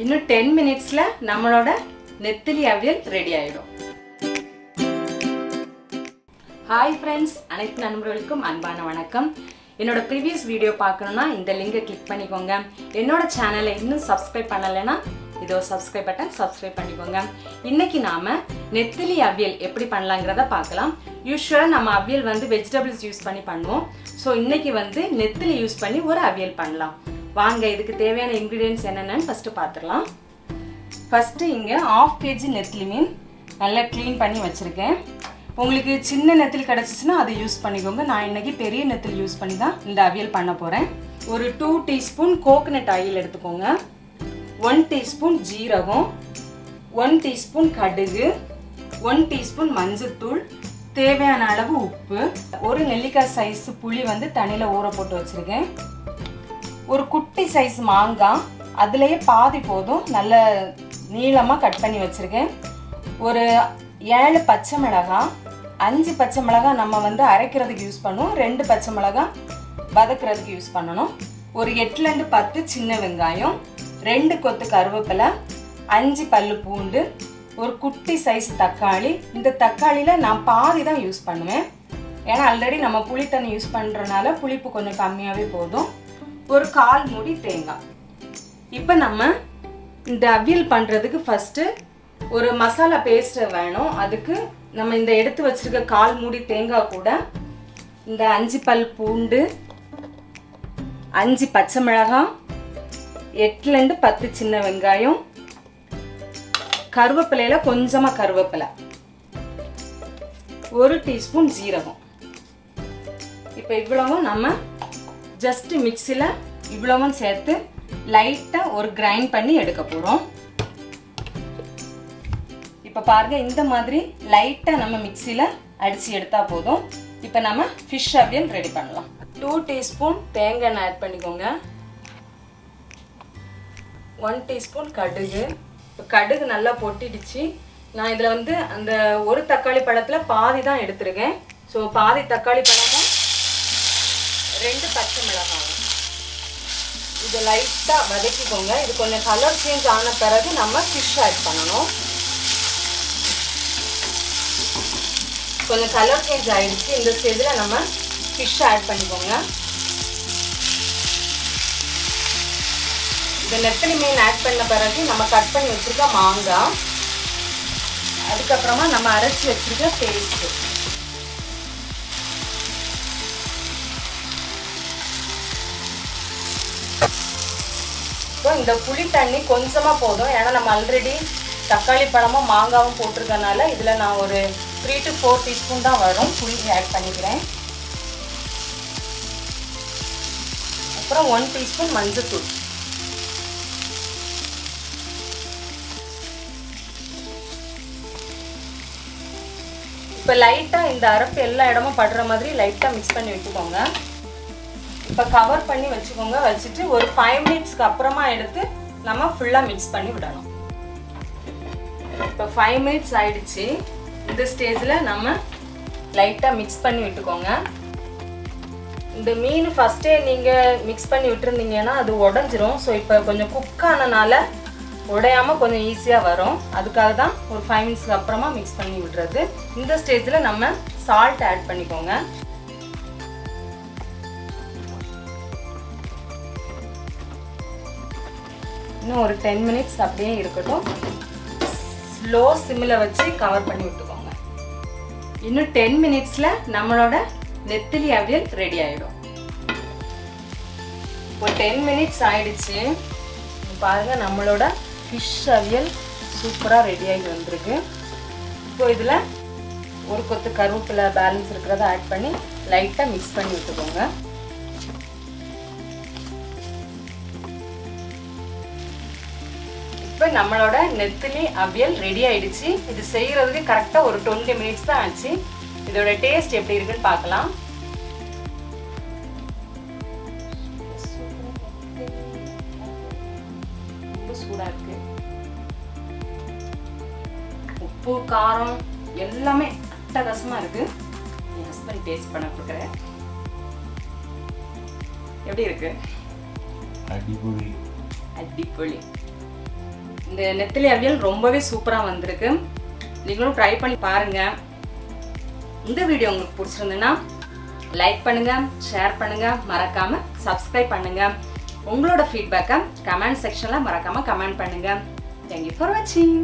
இன்னும் டென் மினிட்ஸில் நம்மளோட நெத்திலி அவியல் ரெடி ஆகிடும் ஹாய் ஃப்ரெண்ட்ஸ் அனைத்து நண்பர்களுக்கும் அன்பான வணக்கம். என்னோட ப்ரீவியஸ் வீடியோ பார்க்கணுன்னா இந்த லிங்கை கிளிக் பண்ணிக்கோங்க. என்னோட சேனலை இன்னும் சப்ஸ்கிரைப் பண்ணலைன்னா இதோ சப்ஸ்கிரைப் பட்டன் சப்ஸ்கிரைப் பண்ணிக்கோங்க. இன்னைக்கு நாம நெத்திலி அவியல் எப்படி பண்ணலாங்கிறத பார்க்கலாம். யூஸ்வலாக நம்ம அவியல் வந்து வெஜிடபிள்ஸ் யூஸ் பண்ணி பண்ணுவோம். ஸோ இன்னைக்கு வந்து நெத்திலி யூஸ் பண்ணி ஒரு அவியல் பண்ணலாம். வாங்க இதுக்கு தேவையான இன்க்ரீடியன்ஸ் என்னென்னு ஃபஸ்ட்டு பார்த்துடலாம். ஃபஸ்ட்டு இங்கே ஆஃப் கேஜி நெத்திலி மீன் நல்லா க்ளீன் பண்ணி வச்சுருக்கேன். உங்களுக்கு சின்ன நெத்தில் கிடச்சிச்சின்னா அதை யூஸ் பண்ணிக்கோங்க. நான் இன்னைக்கு பெரிய நெத்தில் யூஸ் பண்ணி தான் இந்த அவியல் பண்ண போகிறேன் ஒரு டூ டீஸ்பூன் கோகனட் ஆயில் எடுத்துக்கோங்க. ஒன் டீஸ்பூன் ஜீரகம். ஒன் டீஸ்பூன் கடுகு. ஒன் டீஸ்பூன் மஞ்சத்தூள். தேவையான அளவு உப்பு. ஒரு நெல்லிக்காய் சைஸ் புளி வந்து தண்ணியில் ஊற போட்டு வச்சுருக்கேன். ஒரு குட்டி சைஸ் மாங்காய் அதுலேயே பாதி போதும் நல்ல நீளமாக கட் பண்ணி வச்சுருக்கேன். ஒரு ஏழு பச்சை மிளகாய் அஞ்சு பச்சை மிளகாய் நம்ம வந்து அரைக்கிறதுக்கு யூஸ் பண்ணுவோம். ரெண்டு பச்சை மிளகாய் வதக்குறதுக்கு யூஸ் பண்ணணும். ஒரு எட்டுலேருந்து பத்து சின்ன வெங்காயம் ரெண்டு கொத்து கருவேப்பிலை அஞ்சு பல்லு பூண்டு ஒரு குட்டி சைஸ் தக்காளி. இந்த தக்காளியில் நான் பாதி தான் யூஸ் பண்ணுவேன். ஏன்னா ஆல்ரெடி நம்ம புளி தண்ணி யூஸ் பண்ணுறனால புளிப்பு கொஞ்சம் கம்மியாகவே போதும். ஒரு கால் மூடி தேங்காய். இப்போ நம்ம இந்த அவியல் பண்ணுறதுக்கு ஃபஸ்ட்டு ஒரு மசாலா பேஸ்ட் வேணும். அதுக்கு நம்ம இந்த எடுத்து வச்சிருக்க கால் மூடி தேங்காய் கூட இந்த அஞ்சு பல் பூண்டு அஞ்சு பச்சை மிளகாய் எட்டுலேருந்து பத்து சின்ன வெங்காயம் கருவேப்பிலையில் கொஞ்சமாக கருவேப்பிலை ஒரு டீஸ்பூன் ஜீரகம். இப்போ இவ்வளவும் நம்ம ஜஸ்ட் மிக்சியில் இவ்வளவும் சேர்த்து லைட்டாக ஒரு கிரைண்ட் பண்ணி எடுக்க போகிறோம் இப்போ பாருங்க இந்த மாதிரி லைட்டாக நம்ம மிக்சியில் அடித்து எடுத்தால் போதும். இப்போ நம்ம ஃபிஷ் அவியல் ரெடி பண்ணலாம். டூ டீஸ்பூன் தேங்காய் எண்ணெய் ஆட் பண்ணிக்கோங்க. ஒன் டீஸ்பூன் கடுகு. இப்போ கடுகு நல்லா பொட்டிடுச்சு. நான் இதில் வந்து அந்த ஒரு தக்காளி பழத்தில் பாதி தான் எடுத்திருக்கேன். ஸோ பாதி தக்காளி பழமும் ரெண்டு பச்சை மிளகாய். இது லைட்டாக வதக்கிக்கோங்க. இது கொஞ்சம் கலர் சேஞ்ச் ஆன பிறகு நம்ம ஃபிஷ் ஆட் பண்ணணும். கொஞ்சம் கலர் சேஞ்ச் ஆகிடுச்சு இந்த ஸ்டேஜில் நம்ம ஃபிஷ் ஆட் பண்ணிக்கோங்க. இந்த நெத்தலி மீன் ஆட் பண்ண பிறகு நம்ம கட் பண்ணி வச்சுருக்க மாங்காய். அதுக்கப்புறமா நம்ம அரைச்சி வச்சுருக்க பேஸ்ட்டு இருக்கும் இந்த புளி தண்ணி கொஞ்சமாக போதும். ஏன்னா நம்ம ஆல்ரெடி தக்காளி பழமும் மாங்காவும் போட்டிருக்கனால இதில் நான் ஒரு த்ரீ டு ஃபோர் டீஸ்பூன் தான் வரும். புளி ஆட் பண்ணிக்கிறேன். அப்புறம் ஒன் டீஸ்பூன் மஞ்சத்தூள். இப்போ லைட்டாக இந்த அரப்பு எல்லா இடமும் படுற மாதிரி லைட்டாக மிக்ஸ் பண்ணி வச்சுக்கோங்க. இப்போ கவர் பண்ணி வச்சுக்கோங்க வச்சுட்டு ஒரு ஃபைவ் மினிட்ஸ்க்கு அப்புறமா எடுத்து நம்ம ஃபுல்லாக மிக்ஸ் பண்ணி விடணும். இப்போ ஃபைவ் மினிட்ஸ் ஆயிடுச்சு. இந்த ஸ்டேஜில் நம்ம லைட்டாக மிக்ஸ் பண்ணி விட்டுக்கோங்க. இந்த மீன் ஃபஸ்ட்டே நீங்கள் மிக்ஸ் பண்ணி விட்டுருந்தீங்கன்னா அது உடஞ்சிரும். ஸோ இப்போ கொஞ்சம் குக் ஆனனால உடையாமல் கொஞ்சம் ஈஸியாக வரும். அதுக்காக தான் ஒரு ஃபைவ் மினிட்ஸ்க்கு அப்புறமா மிக்ஸ் பண்ணி விடுறது. இந்த ஸ்டேஜில் நம்ம சால்ட் ஆட் பண்ணிக்கோங்க. இன்னும் ஒரு டென் மினிட்ஸ் அப்படியே இருக்கட்டும். ஸ்லோ சிம்மில் வச்சு கவர் பண்ணி விட்டுக்கோங்க. இன்னும் டென் மினிட்ஸில் நம்மளோட நெத்திலி அவியல் ரெடி ஆகிடும் இப்போ டென் மினிட்ஸ் ஆயிடுச்சு. பாருங்க நம்மளோட ஃபிஷ் அவியல் சூப்பராக ரெடி ஆகி வந்திருக்கு. இப்போ இதில் ஒரு கொத்து கருவேப்பிலை பேலன்ஸ் இருக்கிறத ஆட் பண்ணி லைட்டாக மிக்ஸ் பண்ணி விட்டுக்கோங்க. இப்போ நம்மளோட நெத்திலி அவியல் ரெடி ஆயிடுச்சு. இது செய்யறதுக்கு கரெக்டாக ஒரு டுவெண்ட்டி மினிட்ஸ் தான் ஆச்சு. இதோட டேஸ்ட் எப்படி இருக்குன்னு பார்க்கலாம். சூடாக இருக்கு. உப்பு காரம் எல்லாமே அட்டகாசமாக இருக்கு. என் ஹஸ்பண்ட் டேஸ்ட் பண்ண கொடுக்குறேன். எப்படி இருக்கு? அடிப்பொழி அடிப்பொலி இந்த நெத்திலி அவியல் ரொம்பவே சூப்பராக வந்திருக்கு. நீங்களும் ட்ரை பண்ணி பாருங்கள் இந்த வீடியோ உங்களுக்கு பிடிச்சிருந்துன்னா லைக் பண்ணுங்கள் ஷேர் பண்ணுங்கள் மறக்காமல் சப்ஸ்கிரைப் பண்ணுங்கள் உங்களோட ஃபீட்பேக்கை கமெண்ட் செக்ஷனில் மறக்காமல் கமெண்ட் பண்ணுங்கள் தேங்க்யூ ஃபார் வாட்சிங்